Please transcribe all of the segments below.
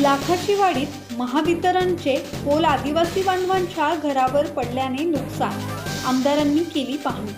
लाखाची वाडीत महावितरणचे पोल आदिवासी बांधवांच्या घरावर पडल्याने नुकसान आमदारांनी केली पाहणी.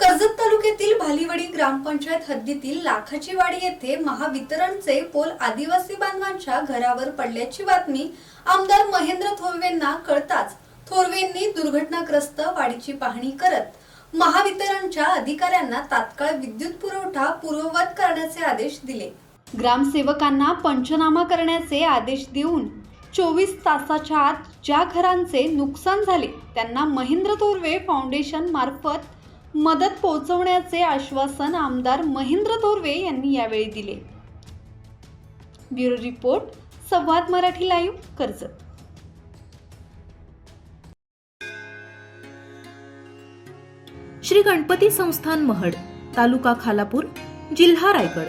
कर्जत तालुक्यातील भालीवडी ग्रामपंचायत हद्दीतील लाखाची वाडी येथे महावितरणचे पोल आदिवासी बांधवांच्या घरावर पडल्याची बातमी आमदार महेंद्र थोरवेंना कळताच थोरवेंनी दुर्घटनाग्रस्त वाडीची पाहणी करत महावितरणच्या अधिकाऱ्यांना तात्काळ विद्युत पुरवठा पूर्ववत करण्याचे आदेश दिले. ग्रामसेवकांना पंचनामा करण्याचे आदेश देऊन चोवीस तासाच्या आत ज्या घरांचे नुकसान झाले त्यांना महेंद्र थोरवे फाउंडेशन मार्फत मदत पोहोचवण्याचे आश्वासन आमदार महेंद्र थोरवे यांनी यावेळी दिले. Bureau report Samvad Marathi live Karjat. Shri Ganpati संस्थान महड तालुका खालापूर जिल्हा रायगड.